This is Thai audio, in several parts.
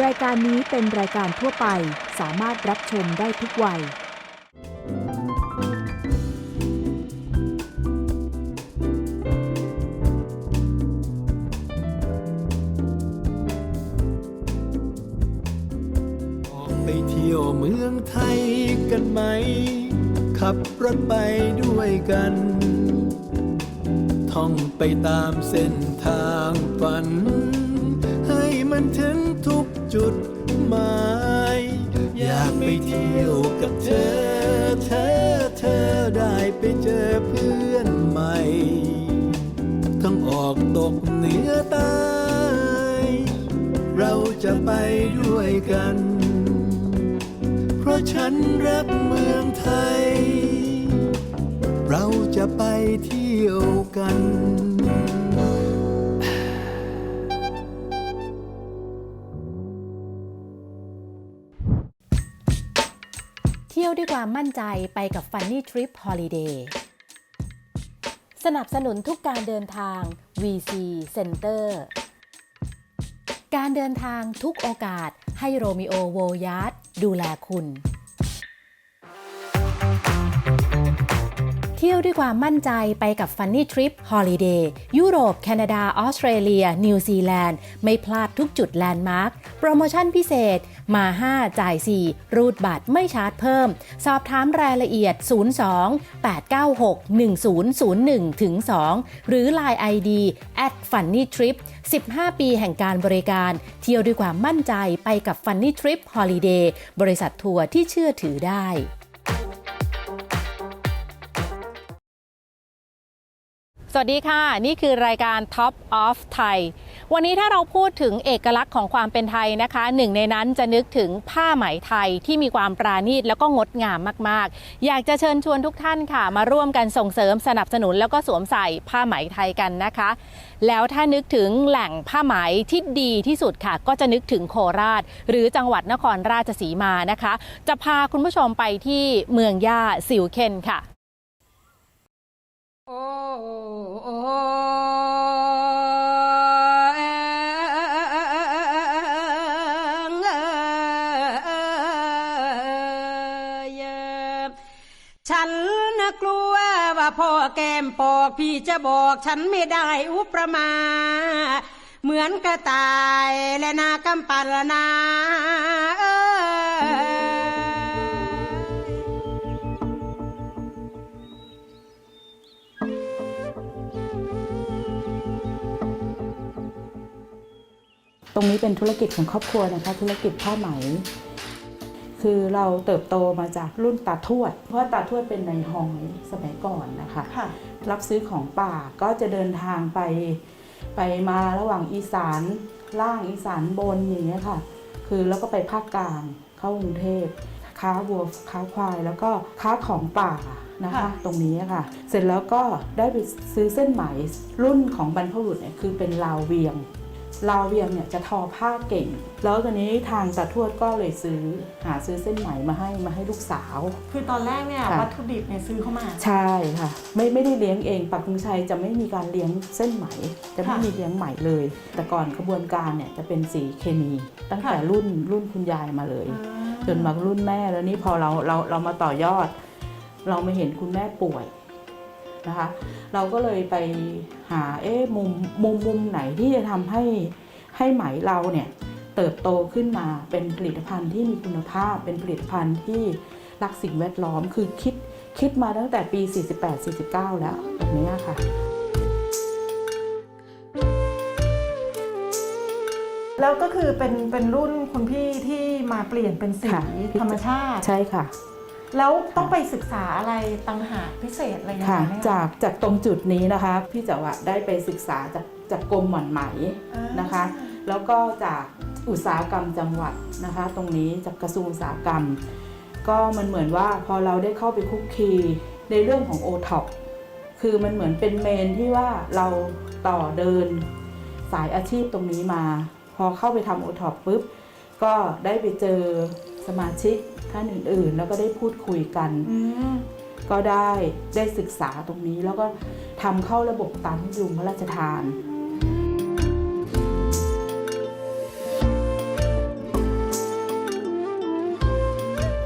รายการนี้เป็นรายการทั่วไปสามารถรับชมได้ทุกวัย ออกไปเที่ยวเมืองไทยกันไหม ขับรถไปด้วยกัน ท่องไปตามเส้นทางฝัน ให้มันถึง อยากไปเที่ยวกับเธอ เธอเธอได้ไปเจอเพื่อนใหม่ ทั้งออกตกเหนือใต้เราจะไปด้วยกัน เพราะฉันรักเมืองไทย เราจะไปเที่ยวกัน ยวด้วยความมั่นใจไปกับ Funny Trip Holiday สนับสนุนทุกการเดินทาง VC Center การเดินทางทุกโอกาสให้โรมิโอโวยาร์ดดูแลคุณ เที่ยวด้วยความมั่นใจไปกับ Funny Trip Holiday ยุโรป แคนาดา ออสเตรเลีย นิวซีแลนด์ ไม่พลาดทุกจุดแลนด์มาร์ค โปรโมชั่นพิเศษ มา 5 จ่าย 4 รูดบัตรไม่ชาร์จเพิ่ม สอบถามรายละเอียด 02 896 1001ถึง2หรือ Line ID at funny trip 15 ปีแห่งการบริการ เที่ยวด้วยความมั่นใจไปกับ Funny Trip Holiday บริษัททัวร์ที่เชื่อถือได้ สวัสดีค่ะ นี่คือรายการ Top of Thai วันนี้ถ้าเราพูดถึงเอกลักษณ์ของความเป็นไทยนะคะหนึ่งในนั้นจะนึกถึงผ้าไหมไทยที่มีความปราณีตแล้วก็งดงามมาก ๆ อยากจะเชิญชวนทุกท่านค่ะ มาร่วมกันส่งเสริมสนับสนุนแล้วก็สวมใส่ผ้าไหมไทยกันนะคะ แล้วถ้านึกถึงแหล่งผ้าไหมที่ดีที่สุดค่ะ ก็จะนึกถึงโคราช หรือจังหวัดนครราชสีมานะคะ จะพาคุณผู้ชมไปที่เมืองย่าสิวเคนค่ะ ฉันนะกลัวว่าพ่อแก้มปอกพี่จะบอกฉันไม่ได้อุปมา เหมือนกระต่ายและนากำปันละนาเอ้ย ตรงนี้เป็นธุรกิจของครอบครัวนะคะ ธุรกิจผ้าไหม คือเราเติบโตมาจากรุ่นตาทวด เพราะว่าตาทวดเป็นนายฮองสมัยก่อนนะคะค่ะรับซื้อของป่าก็จะเดินทางไปไปมาระหว่างอีสานล่างอีสานบนอย่างเงี้ยค่ะ คือแล้วก็ไปภาคกลางเข้ากรุงเทพค้าวัวค้าควายแล้วก็ค้าของป่านะคะค่ะตรงนี้ค่ะ เสร็จแล้วก็ได้ไปซื้อเส้นไหมรุ่นของบรรพบุรุษเนี่ยคือเป็นลาวเวียง ลาวเวียงเนี่ยจะทอผ้าเก่ง แล้วตอนนี้ทางตาทวดก็เลยซื้อหาซื้อเส้นไหมมาให้มาให้ลูกสาว คือตอนแรกเนี่ยค่ะวัตถุดิบเนี่ยซื้อเข้ามา ใช่ค่ะ ไม่ไม่ได้เลี้ยงเองปักธงชัยจะไม่มีการเลี้ยงเส้นไหม จะไม่ค่ะมีเลี้ยงไหมเลย แต่ก่อนขบวนการเนี่ยจะเป็นสีเคมี ตั้งแต่ค่ะรุ่นรุ่นคุณยายมาเลย จนมารุ่นแม่แล้วนี่พอเราเราเรามาต่อยอด เรามาเห็นคุณแม่ป่วย นะคะ เราก็เลยไปหาเอ๊ะมุมมุมมุมไหนที่จะทำให้ให้ไหมเราเนี่ยเติบโตขึ้นมาเป็นผลิตภัณฑ์ที่มีคุณภาพ เป็นผลิตภัณฑ์ที่รักสิ่งแวดล้อม คือคิดคิดมาตั้งแต่ปี 48-49 แล้วแบบนี้ค่ะแล้วก็คือเป็นเป็นรุ่นคุณพี่ที่มาเปลี่ยนเป็นสีค่ะธรรมชาติ ใช่ค่ะ แล้วต้องไปศึกษาอะไรต่างหากพิเศษอะไรยังไงค่ะไหมคะจากจากตรงจุดนี้นะคะพี่จะว่าได้ไปศึกษาจากจากกรมหม่อนไหมอ่านะคะ แล้วก็จากอุตสาหกรรมจังหวัดนะคะ ตรงนี้จากกระทรวงอุตสาหกรรม ก็มันเหมือนว่าพอเราได้เข้าไปคุกคีในเรื่องของ o t o p คือมันเหมือนเป็นเมนที่ว่าเราต่อเดินสายอาชีพตรงนี้มา พอเข้าไปทำ o t o p ปุ๊บก็ได้ไปเจอสมาชิก ท่านอื่นๆ แล้วก็ได้พูดคุยกัน ก็ได้ได้ศึกษาตรงนี้แล้วก็ทำเข้าระบบตามที่ยุงพระราชทาน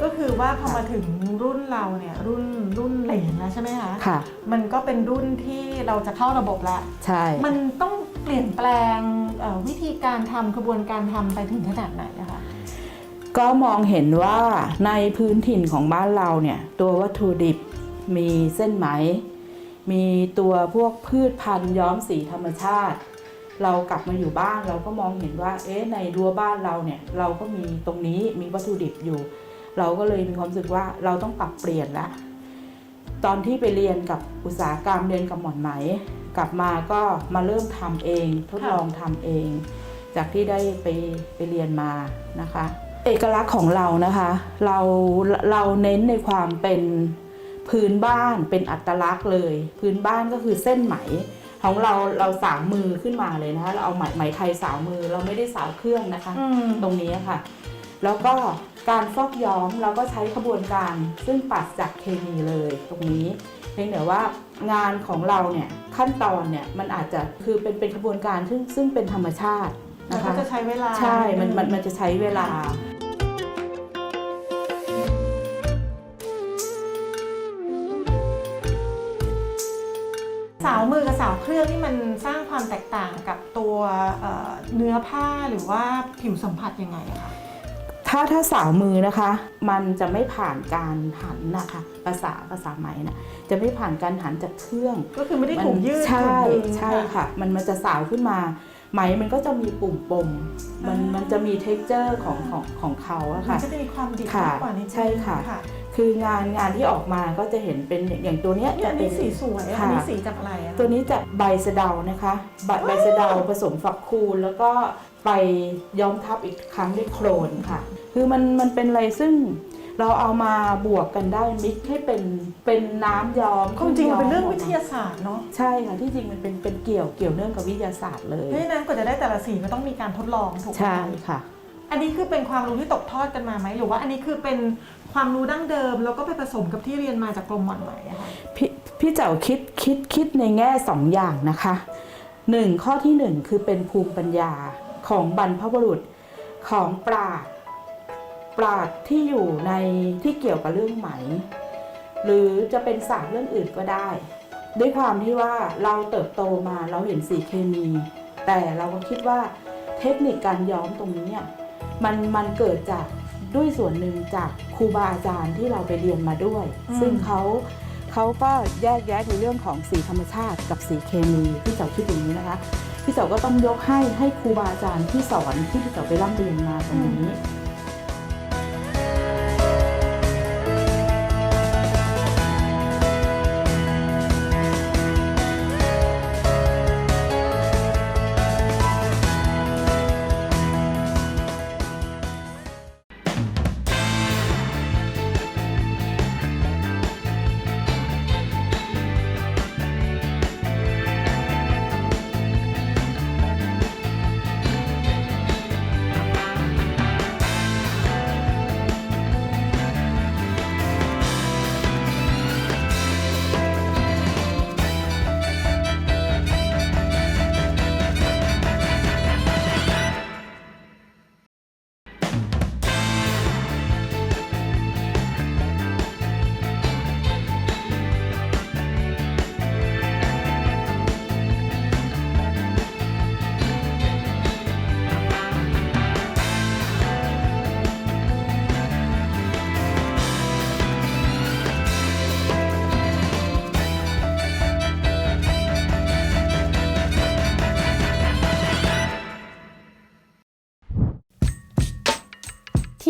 ก็คือว่าพอมาถึงรุ่นเราเนี่ยรุ่นรุ่นเหลล้วใช่ไหมคะค่ะ มันก็เป็นรุ่นที่เราจะเข้าระบบแล้วใช่ มันต้องเปลี่ยนแปลงวิธีการทำากระบวนการทำไปถึงขนาดไหนนะคะ ก็มองเห็นว่าในพื้นถิ่นของบ้านเราเนี่ยตัววัตถุดิบมีเส้นไหม มีตัวพวกพืชพันธุ์ย้อมสีธรรมชาติ เรากลับมาอยู่บ้านเราก็มองเห็นว่าเอ๊ะในรั้วบ้านเราเนี่ยเราก็มีตรงนี้มีวัตถุดิบอยู่ เราก็เลยมีความรู้สึกว่าเราต้องปรับเปลี่ยนละตอนที่ไปเรียนกับอุตสาหกรรมเรียนกับหมอนไหม กลับมาก็มาเริ่มทำเองทดลองทำเอง จากที่ได้ไปไปเรียนมานะคะ เอกลักษณ์ของเรานะคะ เราเราเน้นในความเป็นพื้นบ้านเป็นอัตลักษณ์เลย พื้นบ้านก็คือเส้นไหมของเราเราสาวมือขึ้นมาเลยนะคะ เราเอาไหมไหมไทยสาวมือเราไม่ได้สาวเครื่องนะคะอืมตรงนี้ค่ะ แล้วก็การฟอกย้อมเราก็ใช้ขบวนการซึ่งปราศจากเคมีเลยตรงนี้เพียงแต่ว่างานของเราเนี่ยขั้นตอนเนี่ยมันอาจจะคือเป็นเป็นขบวนการซึ่งซึ่งเป็นธรรมชาติแล้ว นะก็คะจะใช้เวลา ใช่ มันมันมันจะใช้เวลา สาวมือกับสาวเครื่องนี่มันสร้างความแตกต่างกับตัวเอ่อเนื้อผ้าหรือว่าผิวสัมผัสยังไงอะคะ ถ้าถ้าสาวมือนะคะ มันจะไม่ผ่านการหันนะคะภาษาภาษาไหมนะจะไม่ผ่านการหันจากเครื่องก็คือไม่ได้ถูกยืดใช่ถูกดึงใช่ค่ะ มันมันจะสาวขึ้นมา ไหมมันก็จะมีปุ่มปมมันอ่ามัมันจะมีเท็กเจอร์ของของของเขาอะมันค่ะก็จะมีความดิบค่ะมากกว่านิดนึงใช่ค่ะ คืองานงานที่ออกมาก็จะเห็นเป็นอย่างอย่างตัวเนี้ยเนี่ยจะอันเป็นี้นสีสวยอะค่ะอันนี้สีจากอะไรอะตัวนี้จากใบสะเดานะคะใบใบสะเดาผสมฝักคูณแล้วก็ไปย้อมทับอีกครั้งด้วยโครนค่ะ คือมันมันเป็นอะไรซึ่ง เราเอามาบวกกันได้มิกให้เป็นเป็นน้ำย้อมความจริงมันเป็นเรื่องย้มวิทยาศาสตร์เนาะใช่ค่ะที่จริงมันเป็นเป็นเกี่ยวเกี่ยวเนื่องกับวิทยาศาสตร์เลย เพราะฉะนั้นกว่าจะได้แต่ละสีมันต้องมีการทดลองถูกไหมใช่ค่ะ อันนี้คือเป็นความรู้ที่ตกทอดกันมาไหมหรือว่าอันนี้คือเป็นความรู้ดั้งเดิม แล้วก็ไปผสมกับที่เรียนมาจากกรมหม่อนไหมอะคะพี่พี่เจ้าคิดคิดคิดในแง่สองอย่างนะคะหนึ่งข้อที่หนึ่งคือเป็นภูมิปัญญาของบรรพบุรุษของปราด ปราดที่อยู่ในที่เกี่ยวกับเรื่องไหม หรือจะเป็นศาสตร์เรื่องอื่นก็ได้ ด้วยความที่ว่าเราเติบโตมาเราเห็นสีเคมี แต่เราก็คิดว่าเทคนิคการย้อมตรงนี้เนี่ยมันมันเกิดจากด้วยส่วนหนึ่งจากครูบาอาจารย์ที่เราไปเรียนมาด้วย ซึ่งเขาเขาก็แยกแยะในเรื่องของสีธรรมชาติกับสีเคมีพี่เจ้าคิดอย่างนี้นะคะพี่เจ้าก็ต้องยกให้ให้ครูบาอาจารย์ที่สอนที่พี่เจ้าไปร่ำเรียนมาตรงนี้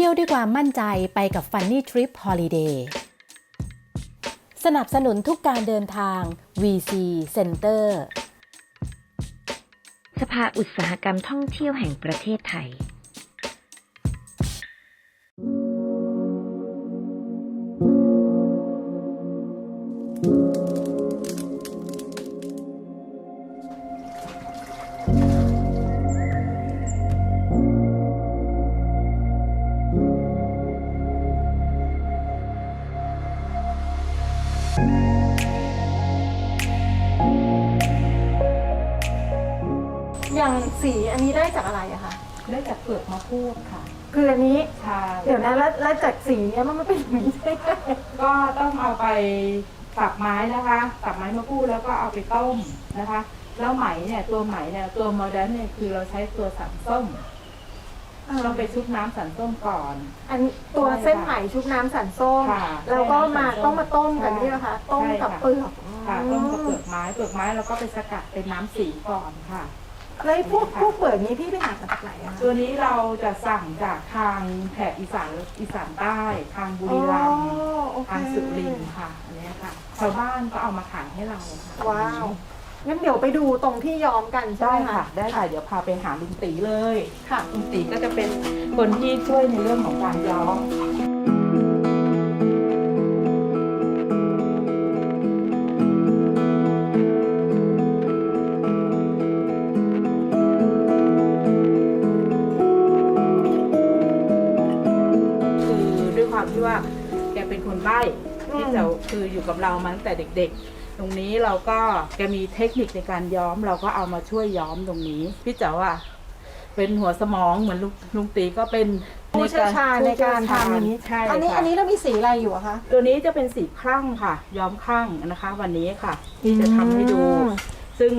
ที่ยวด้วยความมั่นใจไปกับ Funny Trip Holiday สนับสนุนทุกการเดินทาง VC Center สภาอุตสาหกรรมท่องเที่ยวแห่งประเทศไทย จากสีเนี้ยมันไม่เป็นอย่างนี้ได้ไงก็ต้องเอาไปสับไม้นะคะสับไม้มะพูดแล้วก็เอาไปต้มนะคะ แล้วไหมเนี่ยตัวไหมเนี่ยตัวโมเดร์นเนี่ยคือเราใช้ตัวสันส้มต้องไปชุบน้ำสันส้มก่อน อันตัวใช่ค่ะเส้นไหมชุบน้ำสันส้ม ค่ะแล้วก็มาใช่ต้องมาต้มกันใช่นี่นะคะ ต้มใช่กับค่ะเปลือกค่ะต้มกับเปลือกไม้เปลือกไม้เราก็ไปสกัดเป็นน้ำสีก่อนค่ะ แล้วไอ้พวกพวกเปลือกนี้พี่ไปหาจากไหนอะคะตัวนี้เราจะสั่งจากทางแถบอีสานอีสานใต้ ทางบุรีรัมย์อ๋อโอเคทางสุรินทร์ค่ะอันเนี้ยค่ะชาวบ้านก็เอามาขายให้เราค่ะว้าวงั้นเดี๋ยวไปดูตรงที่ย้อมกันใช่ได้ไหมค่ะคะได้ค่ะ เดี๋ยวพาไปหาลุงตีเลยค่ะ ลุงตีก็จะเป็นคนที่ช่วยในเรื่องของการย้อม เป็นคนใบ้อืมที่จะคืออยู่กับเรามาตั้งแต่เด็ก ๆ ตรงนี้เราก็แกมีเทคนิคในการย้อม เราก็เอามาช่วยย้อมตรงนี้ พี่เจ๋าอะเป็นหัวสมองเหมือนลุงลุงตีก็เป็นผู้เชี่ยวชาญในการทำอย่างนี้ ใช่อันนี้ค่ะ อันนี้เรามีสีอะไรอยู่อะคะ ตัวนี้จะเป็นสีคลั่งค่ะ ย้อมคลั่งนะคะ วันนี้ค่ะ ที่จะทำให้ดู อืม ซึ่ง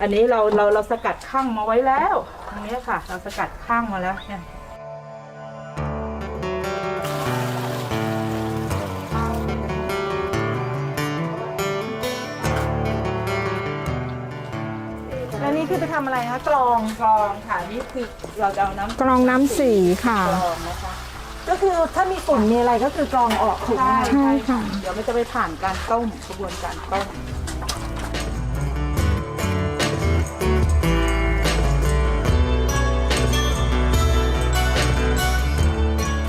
อันนี้เราเราเราสกัดคลั่งมาไว้แล้วตรงนี้ค่ะ เราสกัดคลั่งมาแล้วเนี่ย คือไปทำอะไรคะกรองกรองค่ะนี่คือเราจะเอาน้ำกรองน้ำสีค่ะ กรองนะคะ ก็คือถ้ามีฝุ่นมีอะไรก็คือกรองออกถูกไหมใช่คะใช่ค่ะ เดี๋ยวมันจะไปผ่านการต้มกระบวนการต้ม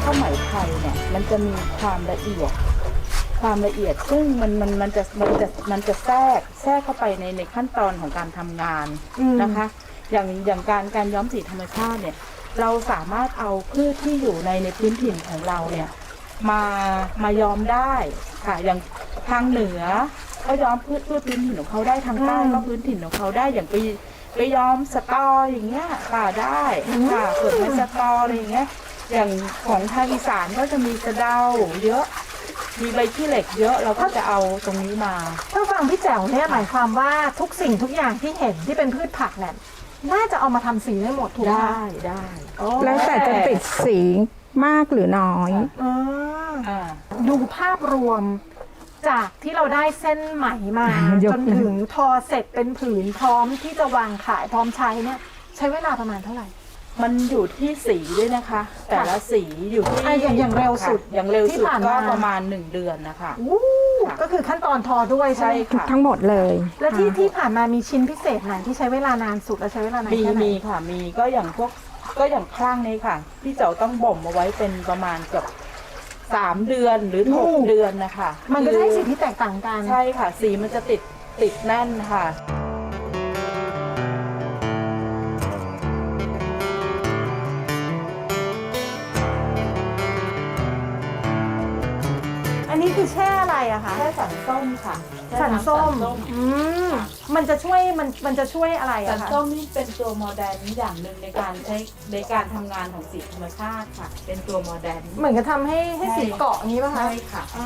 ข้าวไหมไทยเนี่ยมันจะมีความละเอียด ความละเอียด ซึ่งมันมันมันจะมันจะมันจะแทรกแทรกเข้าไปในในขั้นตอนของการทำงานอืมนะคะ อย่างอย่างการการย้อมสีธรรมชาติเนี่ย เราสามารถเอาพืชที่อยู่ในในพื้นถิ่นของเราเนี่ย มามาย้อมได้ค่ะอย่างทางเหนือก็ย้อมพืชพืชพื้นถิ่นของเขาได้ทางใต้ก็พื้นถิ่นของเขาได้อย่างไปไปย้อมสตออย่างเงี้ยค่ะได้ค่ะเปิดไม้สตออะไรอย่างเงี้ย อย่างของทางอีสานก็จะมีสะเดาเยอะ มีใบขี้เหล็กเยอะเราก็จะเอาตรงนี้มาถ้าฟังพี่แจ๋วเนี่ยหมายความว่าทุกสิ่งทุกอย่างที่เห็นที่เป็นพืชผักเนี่ยน่าจะเอามาทำสีได้หมดถูกไหมได้คะได้แล้วแต่จะติดสีมากหรือน้อย อ่า อ่า ดูภาพรวมจากที่เราได้เส้นไหมมา ยก จนถึงทอเสร็จเป็นผืนพร้อมที่จะวางขายพร้อมใช้เนี่ยใช้เวลาประมาณเท่าไหร่ มันอยู่ที่สีด้วยนะคะ แต่ละสีอยู่ที่อะอย่างอย่างเร็วสุดค่ะอย่างเร็วที่สุดผ่านก็มา ประมาณหนึ่งเดือนนะคะ อู้ก็คือขั้นตอนทอด้วยใช่ใช่ไหมค่ะ ทั้งหมดเลย แล้วที่ค่ะที่ผ่านมามีชิ้นพิเศษไหนที่ใช้เวลานานสุดและใช้เวลานานมีแค่ไหนมีค่ะมีก็อย่างพวกก็อย่างคลั่งนี้ค่ะ พี่เจ๋าต้องบ่มเอาไว้เป็นประมาณเกือบสามเดือนหรือหกเดือนนะคะมันก็จะได้คือสีที่แตกต่างกัน ใช่ค่ะ สีมันจะติดติดแน่นค่ะ นนี้คือแช่อะไรอะคะแค่สันส้มค่ะแค่สันน้ำส้มสันอืมมันจะช่วยมันมันจะช่วยอะไรสัอะนคะส้มนี่เป็นตัวโมเดร์นอย่างหนึ่งในการใช้ในการทำงานของสีธรรมชาติค่ะ เป็นตัวโมเดร์นเหมือนกับทำให้ให้สีเกาะอย่างนี้ป่ะคะใช่ค่ะ อ๋อ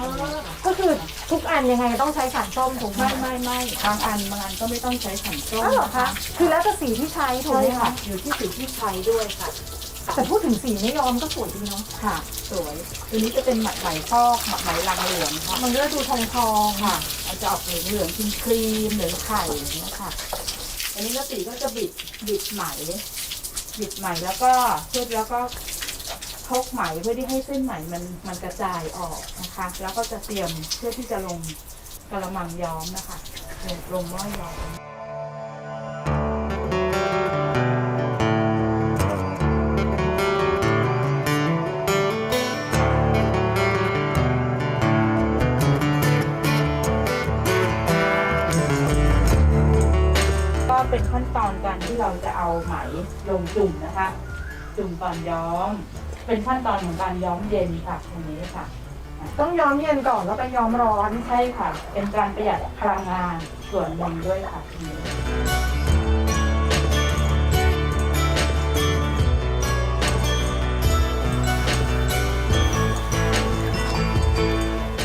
ก็คือทุกอันยังไงต้องใช้สารส้มถูกไหมไม่ไม่ไม่บางอันบางอันก็ไม่ต้องใช้สันส้มอ้าวเหรอนะคะคะคือแล้วแต่สีที่ใช้ถูกใช่ไหมค่ะ คะอยู่ที่สีที่ใช้ด้วยค่ะ แต่พูดถึงสีไม่ยอมก็สวยดีเนาะค่ะ สวยตัวนี้จะเป็นหมัดไหมพอกหมัดไหมลังเหลืองค่ะมันก็จะดูทองทองค่ะมันจะออกเหลืองเหลืองครีมครีมเหลืองไข่อย่างเงี้ยค่ะ อันนี้ก็สีก็จะบิดบิดไหมบิดไหมแล้วก็เพื่อแล้วก็ทกไหมเพื่อที่ให้เส้นไหมมันมันกระจายออกนะคะ แล้วก็จะเตรียมเพื่อที่จะลงกระมังย้อมนะคะลงลงหม้อย้อม ขั้นตอนการที่เราจะเอาไหมลงจุ่มนะคะ จุ่มก่อนย้อม เป็นขั้นตอนของการย้อมเย็นค่ะตรงนี้ค่ะ ต้องย้อมเย็นก่อนแล้วไปย้อมร้อนใช่ค่ะ เป็นการประหยัดพลังงานส่วนหนึ่งด้วยค่ะตรนี้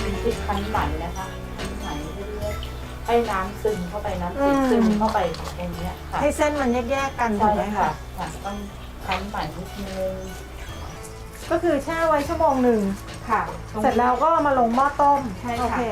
เป็นสิบันหมนะคะ ให้น้ำซึมเข้าไปน้ำซึมซึมเข้าไปตรงเนี้ยค่ะให้เส้นมันแยกๆกันถูใช่กไหมค่ะคะค่ะต้องคั้นใหม่นิดนึงก็คือแช่ไว้ชั่วโมงหนึ่งค่ะ เสร็จแล้วก็เอามาลงหม้อต้มใช่ค่ะ โอเค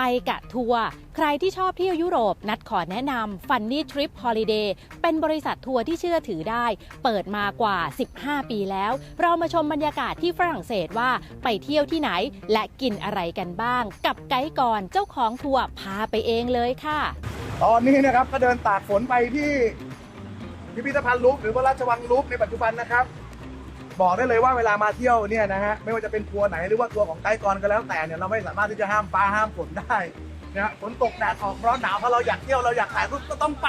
ไปกะทัวร์ใครที่ชอบเที่ยวยุโรปนัดขอแนะนำ Funny Trip Holiday เป็นบริษัททัวร์ที่เชื่อถือได้ เปิดมากว่า 15 ปีแล้ว เรามาชมบรรยากาศที่ฝรั่งเศสว่าไปเที่ยวที่ไหน และกินอะไรกันบ้าง กับไกด์ก่อนเจ้าของทัวร์พาไปเองเลยค่ะ ตอนนี้นะครับก็เดินตากฝนไปที่พิพิธภัณฑ์ลูฟหรือว่าราชวังลูฟในปัจจุบันนะครับ บอกได้เลยว่าเวลามาเที่ยวเนี่ยนะฮะไม่ว่าจะเป็นทัวร์ไหนหรือว่าทัวร์ของไกด์กรก็แล้วแต่เนี่ยเราไม่สามารถที่จะห้ามฟ้าห้ามฝนได้นะฮะฝนตกแดดออกร้อนหนาวถ้าเราอยากเที่ยวเราอยากถ่ายรูปก็ต้องไป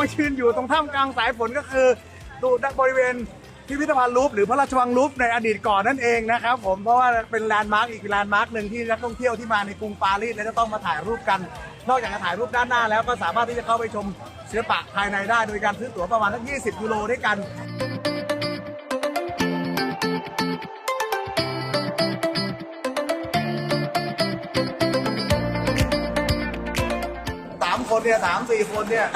มายืนอยู่ตรงท่ามกลางสายฝนก็คือดูบริเวณพิพิธภัณฑ์ลูฟหรือพระราชวังลูฟในอดีตก่อนนั่นเองนะครับผมเพราะว่าเป็นแลนด์มาร์กอีกแลนด์มาร์กหนึ่งที่นักท่องเที่ยวที่มาในกรุงปารีสแล้วจะต้องมาถ่ายรูปกัน นอกจากจะถ่ายรูปด้านหน้าแล้วก็สามารถที่จะเข้าไปชมศิลปะภายในได้โดยการซื้อตั๋วประมาณทั้ง20ยูโรด้วยกันสามคนเนี่ยสามสี่คนเนี่ย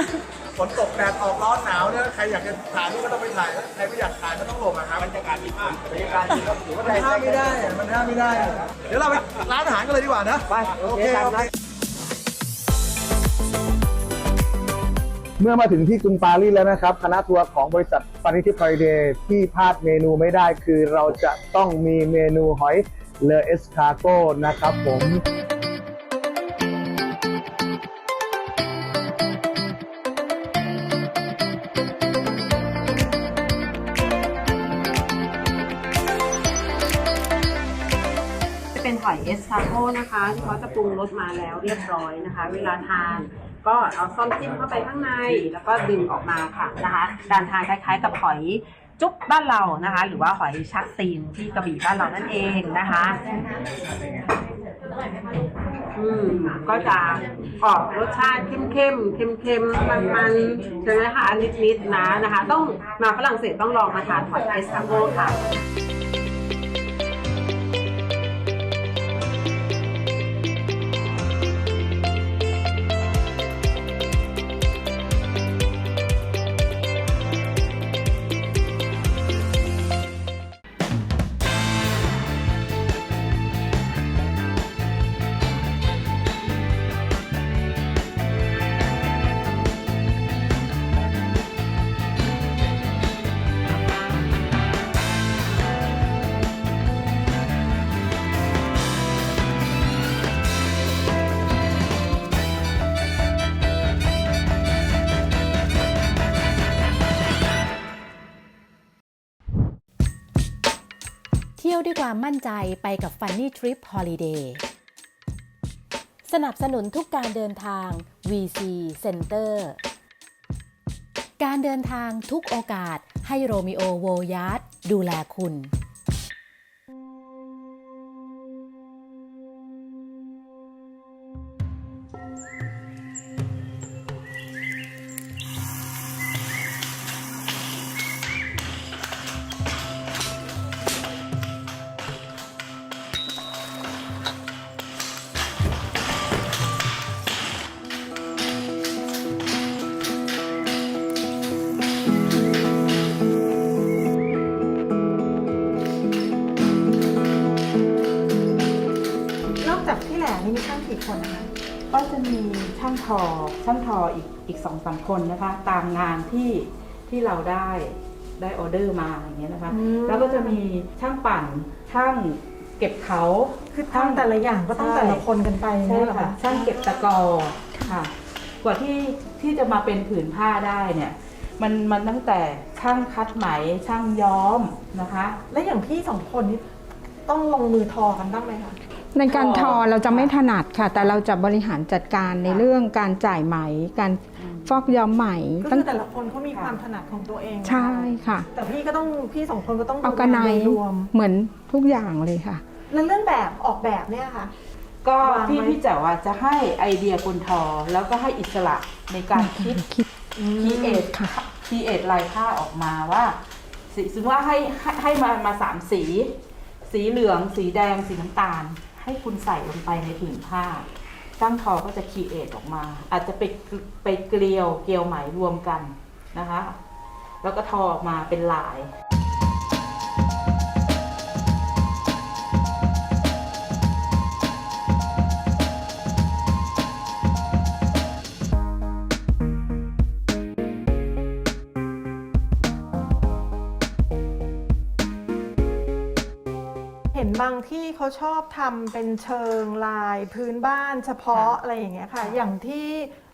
ฝนตกแดดออกร้อนหนาวเนี่ยใครอยากจะถ่ายรูปก็ต้องไปถ่ายใครไม่อยากถ่ายก็ต้องหลบอะครับบรรยากาศดีมากบรรยากาศดีครับถือว่ามันห้ามไม่ได้อะมันห้ามไม่ได้เดี๋ยวเราไปร้านอาหารกันเลยดีกว่านะไปโอเคโอเค เมื่อมาถึงที่กรุงปารีสแล้วนะครับ คณะทัวร์ของบริษัทฟานิทิพาริเดย์ที่พลาดเมนูไม่ได้คือเราจะต้องมีเมนูหอยเลอเอสคาโกนะครับผม เอสคาโกนะคะที่เขาจะปรุงรสมาแล้วเรียบร้อยนะคะ เวลาทาน ก็เอาซ่อมจิ้มเข้าไปข้างใน แล้วก็ดึงออกมาค่ะนะคะการทานคล้ายๆกับหอยจุ๊บบ้านเรานะคะ หรือว่าหอยชักตีนที่กระบี่บ้านเรานั่นเองนะคะอืมก็จะออกรสชาติเข้มๆเค็มๆมันๆใช่ไหมคะนิดๆนะนะคะ ต้องมาฝรั่งเศสต้องลองมาทานหอยเอสคาโกค่ะ ความมั่นใจไปกับ Funny Trip Holiday สนับสนุนทุกการเดินทาง VC Center การเดินทางทุกโอกาสให้โรมิโอโวยาร์ดดูแลคุณ สองสามคนนะคะ ตามงานที่ที่เราได้ได้ออเดอร์มาอย่างเงี้ยนะคะ อืม แล้วก็จะมีช่างปั่นช่างเก็บเขา คือทำแต่ละอย่างก็ต้องแต่ละคนกันไปใช่เนี่ยเหรอค่ะคะช่างเก็บตะกอค่ะ กว่าที่ที่จะมาเป็นผืนผ้าได้เนี่ย มันมันตั้งแต่ช่างคัดไหมช่างย้อมนะคะ และอย่างพี่สองคนนี่ต้องลงมือทอกันบ้างไหมคะ ในการทอทอเราจะไม่ถนัดค่ะ แต่เราจะบริหารจัดการในเรื่องการจ่ายไหม การ ฟอกย้อมไหมก็ตั้คืงอแต่ละคนเขามีความถนัดของตัวเองนะคะใช่ค่ะ แต่พี่ก็ต้องพี่สองคนก็ต้องเอาดูกระไนงานโดยรวมเหมือนทุกอย่างเลยค่ะแล้วเรื่องแบบออกแบบเนี่ยค่ะ ก็วางพี่ไว้พี่แจ๋วอะจะให้ไอเดียคนทอ แล้วก็ให้อิสระในการคิดคิดคีเอทค่ะคีเอทลายผ้าออกมาว่าสีซึ่งว่าให้ให้ให้มามาสามสี สีเหลือง สีแดง สีน้ำตาล ให้คุณใส่ลงไปในผืนผ้า ช่างทอก็จะคีเอทออกมา อาจจะไปไปเกลียวเกลียวไหมรวมกันนะคะ แล้วก็ทอออกมาเป็นลาย ที่เขาชอบทำเป็นเชิงลายพื้นบ้านเฉพาะค่ะอะไรอย่างเงี้ยค่ะ อย่างที่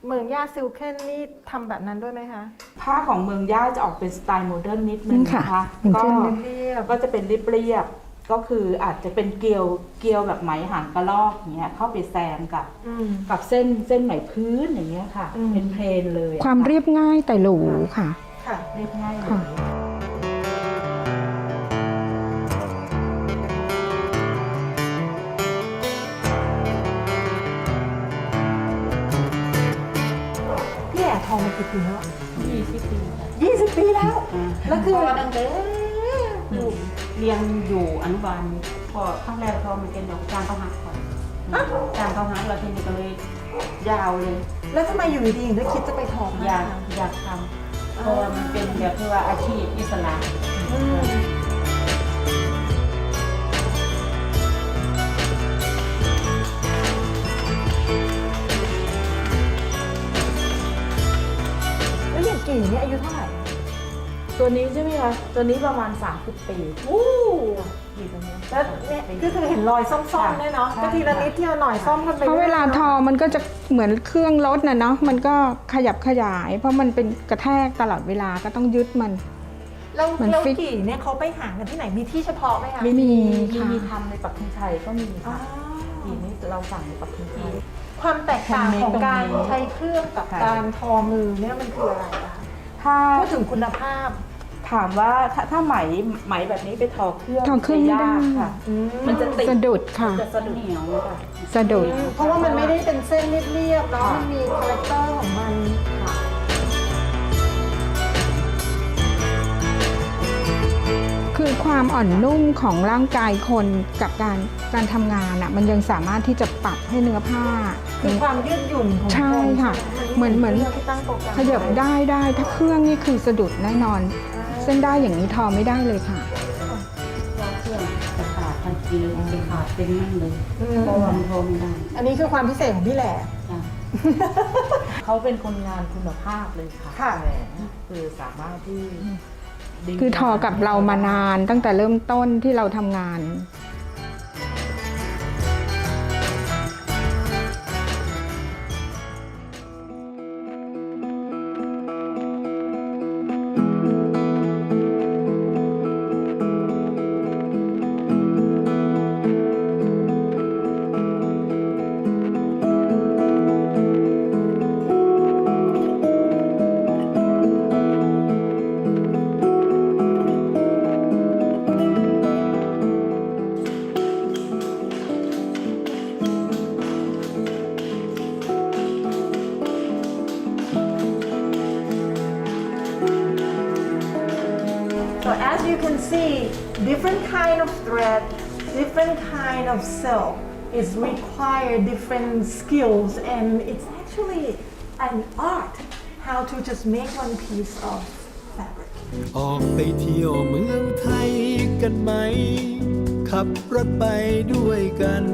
เมืองย่าซิลเคนนี่ทำแบบนั้นด้วยไหมคะผ้าของเมืองย่าจะออกเป็นสไตล์โมเดิร์นนิดนึงค่ะนะคะเป็นก็เครื่องเรียบ ก็จะเป็นเรียบๆก็คืออาจจะเป็นเกลียวเกลียวแบบไหมหางกระรอกอย่างเงี้ยเข้าไปแซมกับอืมกับเส้นเส้นไหมพื้นอย่างเงี้ยค่ะ อืม เป็นเพลนเลยอะความเรียบง่ายแต่หรูค่ะ ค่ะ เรียบง่ายเลค่ะ กี่ปีแล้วยี่สิบปียี่สิบปีแล้ว แล้วคือพอตั้งแต่อยู่เรียนอยู่อนุบาลพอครั้งแรกพอมันเป็นดอกจางเขาหักก่อนจางเขาหักเราทีนี้ก็เลยยาวเลย แล้วทำไมอยู่ดีๆถึงได้คิดจะไปทองอยากอยากทำเพราะว่ามันเป็นแบบที่ว่าอาชีพอิสระ อืมแล้วอย่างกี่นี่อายุเท่าไหร่ ตัวนี้ใช่ไหมคะ ตัวนี้ประมาณ 30 ปีอู้อยู่ตรงนี้แล้วเนี่ยก็คือเห็นรอยซ่อมๆเนี่ยเนาะใช่ก็ทีละนิดทีละหน่อยซ่อมกันไปเพราะเวลาทอรื่ยๆนมันก็จะเหมือนเครื่องรถนะเนาะมันก็ขยับขยาย เพราะมันเป็นกระแทกตลอดเวลาก็ต้องยึดมันะแล้วมันแล้วฟิกกี่เนี่ยเขาไปหากันที่ไหนมีที่เฉพาะไหมคะไม่มีมีค่ะ มีทำในปักธงชัยก็มีอ๋อค่ะทีนี้เราสั่งในปักธงชัย ความแตกต่างของการแฮนด์เมดตรงนี้ใช้เครื่องกับค่ะการทอมือเนี่ยมันคืออะไรอะคะ ถ้าพูดถึงคุณภาพ ถามว่าถ้าถ้าไหมไหมแบบนี้ไปทอเครื่องทอเครื่องไม่ได้ จะยากค่ะอืมันจะติดสะดุดค่ะ จะสะดุดเหนียวค่ะ สะดุด เพราะว่ามันไม่ได้เป็นเส้นเรียบๆเนาะค่ะมันมีคาแรคเตอร์ของมัน คือความอ่อนนุ่มของร่างกายคนกับการการทำงานอะมันยังสามารถที่จะปรับให้เนื้อผ้า คือความยืดหยุ่นของใช่ค่ะนเหมือนเหมือนรื่องที่ตั้งโปรแกรมขยับได้ได้ถ้าเครื่องนี่คือสะดุดแน่นอน เส้นได้อย่างนี้ทอไม่ได้เลยค่ะก็เครื่องจะขาดทันทีเลยจะขาดเป็นนั่นเลยอืมเพราะว่ามันทอไม่ได้อันนี้คือความพิเศษของพี่แหล่จ้ะเขาเป็นคนงานคุณภาพเลยค่ะค่ะแหวนคือสามารถที่ดี คือทอกับเรามานานตั้งแต่เริ่มต้นที่เราทำงาน kind of thread, different kind of silk is require different skills and it's actually an art how to just make one piece of fabric. ออกไปเที่ยวเมืองไทยกันไหม ขับรถไปด้วยกัน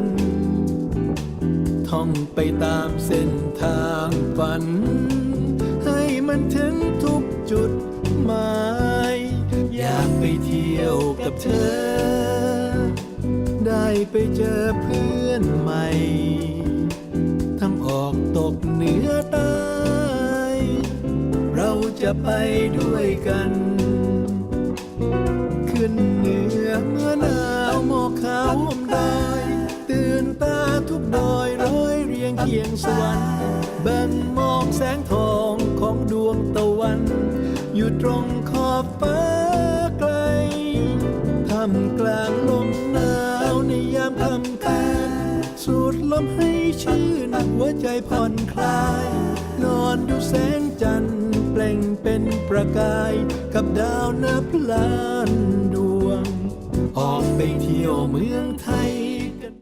ท่องไปตามเส้นทางฝัน ให้มันถึงทุกจุดหมาย อยากไปเที่ยวกับเธอ ไปเจอเพื่อนใหม่ ทั้งออกตกเหนือใต้เราจะไปด้วยกัน ขึ้นเหนือเมื่อหนาวหมอกขาวห่มดอยตื่นตาทุกดอยร้อยเรียงเคียงสวรรค์แบ่งมองแสงทองของดวงตะวัน อยู่ตรงขอบฟ้า ใจผ่อนคลาย นอนดูแสงจันทร์เปล่งเป็นประกาย กับดาวนับล้านดวง ออกไปเที่ยวเมืองไทย